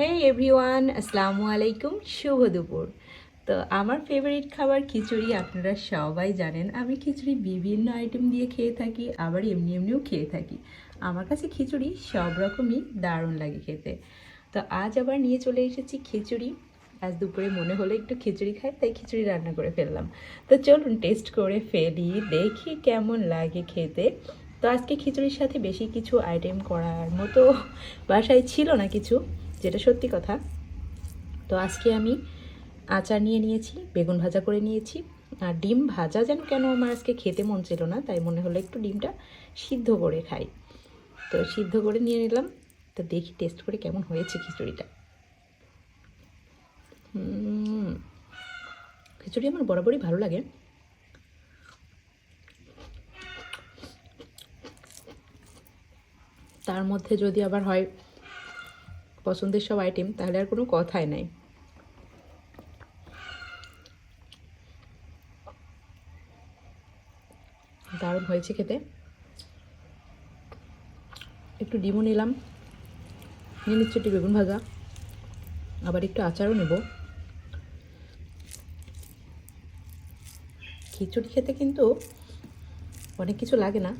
হে everyone আসসালামু আলাইকুম, শুভ দুপুর। তো আমার ফেভারিট খাবার খিচুড়ি আপনারা সবাই জানেন, আমি খিচুড়ি বিভিন্ন আইটেম দিয়ে খেয়ে থাকি, আবার এমনি এমনিও খেয়ে থাকি। আমার কাছে খিচুড়ি সব রকমই দারুণ লাগে খেতে। তো আজ আবার নিয়ে চলে এসেছি খিচুড়ি। আজ দুপুরে মনে হলো একটু খিচুড়ি খাই, তাই খিচুড়ি রান্না করে ফেললাম। তো চলুন টেস্ট করে ফেলি, দেখি কেমন লাগে খেতে। তো আজকে খিচুড়ির সাথে বেশি কিছু আইটেম করার মতো বাসায় ছিল না কিছু। যেটা সত্যি কথা, তো আজকে আমি আচার নিয়ে নিয়েছি, বেগুন ভাজা করে নিয়েছি। আর ডিম ভাজা যেন কেন আমার আজকে খেতে মন ছিল না, তাই মনে হলো একটু ডিমটা সিদ্ধ করে খাই। তো সিদ্ধ করে নিয়ে নিলাম, তো দেখি টেস্ট করে কেমন হয়েছে খিচুড়িটা। খিচুড়ি আমার বরাবরই ভালো লাগে। তার মধ্যে যদি আবার হয় পছন্দের সব আইটেম তাহলে আর কোনো কথাই নাই। দারুণ হয়েছে খেতে। একটু ডিমও নিলাম। নিয়ে নিচ্ছি একটু বেগুন ভাজা। আবার একটু আচারও নেব। খিচুড়ি খেতে কিন্তু অনেক কিছু লাগে না।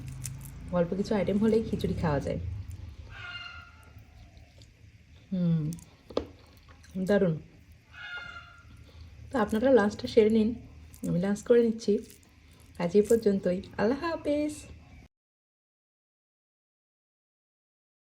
অল্প কিছু আইটেম হলেই খিচুড়ি খাওয়া যায়। হুম। দারুণ। তো আপনারা লাঞ্চটা সেরে নিন, আমি লাঞ্চ করে নিচ্ছি। আজ এই পর্যন্তই। আল্লাহ হাফেজ।